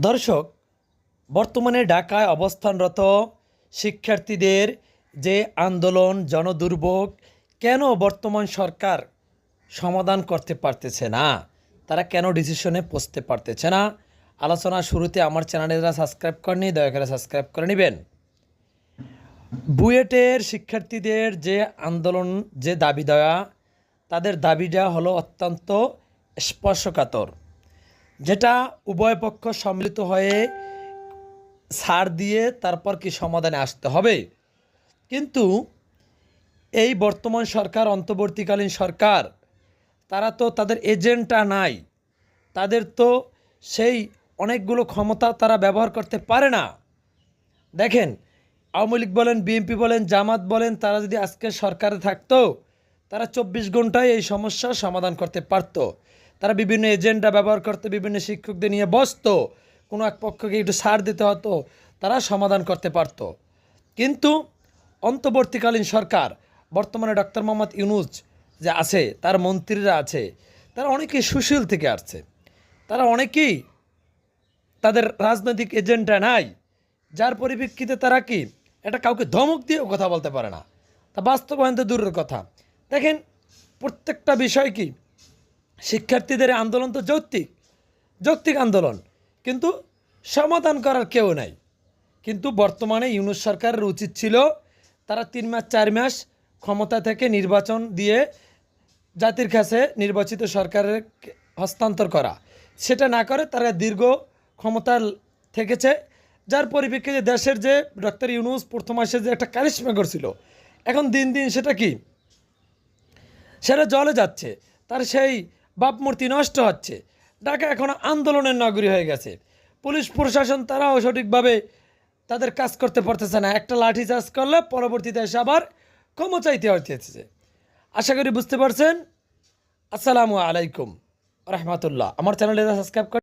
দর্শক, বর্তমানে ঢাকায় অবস্থানরত শিক্ষার্থীদের যে আন্দোলন জনদুর্ভোগ, কেন বর্তমান সরকার সমাধান করতে পারতেছে না? তারা কেন ডিসিশনে পৌঁছতে পারতেছে না? আলোচনা শুরুতে আমার চ্যানেলে যারা সাবস্ক্রাইব করেনি দয়া করে সাবস্ক্রাইব করে নেবেন। বুয়েটের শিক্ষার্থীদের যে আন্দোলন, যে দাবি দেওয়া, তাদের দাবিটা হলো অত্যন্ত স্পর্শকাতর। যেটা উভয় পক্ষ সম্মিলিত হয়ে ছাড় দিয়ে তারপর কি সমাধানে আসতে হবে? কিন্তু এই বর্তমান সরকার, অন্তর্বর্তীকালীন সরকার, তারা তো তাদের এজেন্টটা নাই। তাদের তো সেই অনেকগুলো ক্ষমতা তারা ব্যবহার করতে পারে না। দেখেন, আওয়ামী লীগ বলেন, বিএনপি বলেন, জামাত বলেন, তারা যদি আজকে সরকারে থাকতো, তারা চব্বিশ ঘন্টায় এই সমস্যার সমাধান করতে পারতো। তারা বিভিন্ন এজেন্ডা ব্যবহার করতে, বিভিন্ন শিক্ষকদের নিয়ে বসতো, কোনো এক পক্ষকে একটু ছাড় দিতে হতো, তারা সমাধান করতে পারতো। কিন্তু অন্তর্বর্তীকালীন সরকার, বর্তমানে ডক্টর মোহাম্মদ ইউনুস যে আছে, তার মন্ত্রীরা আছে, তারা অনেকেই সুশীল থেকে আসছে। তারা অনেকেই তাদের রাজনৈতিক এজেন্ডা নাই, যার পরিপ্রেক্ষিতে তারা কি এটা কাউকে ধমক দিয়েও কথা বলতে পারে না। তা বাস্তবায়ন তো দূরের কথা। দেখেন, প্রত্যেকটা বিষয় কি শিক্ষার্থীদের আন্দোলন তো যৌক্তিক যৌক্তিক আন্দোলন। কিন্তু সমাধান করার কেউ নাই। কিন্তু বর্তমানে ইউনুস সরকারের উচিত ছিল তারা তিন মাস, চার মাস ক্ষমতা থেকে নির্বাচন দিয়ে জাতির কাছে নির্বাচিত সরকারের হস্তান্তর করা। সেটা না করে তারা দীর্ঘ ক্ষমতা থেকেছে, যার পরিপ্রেক্ষিতে দেশের যে ডক্টর ইউনুস প্রথম মাসে যে একটা কারিশ্মা করছিল, এখন দিন দিন সেটা কি? সেটা জলে যাচ্ছে। তার সেই বাপমূর্তি নষ্ট হচ্ছে। ঢাকা এখন আন্দোলনের নগরী হয়ে গেছে। পুলিশ, প্রশাসন তারাও সঠিকভাবে তাদের কাজ করতে পারতেছে না। একটা লাঠি চার্জ করলে পরবর্তীতে এসে আবার ক্ষমা চাইতে হতেছে আশা করি বুঝতে পারছেন। আসসালামু আলাইকুম। রহমতুল্লাহ। আমার চ্যানেলটা সাবস্ক্রাইব করে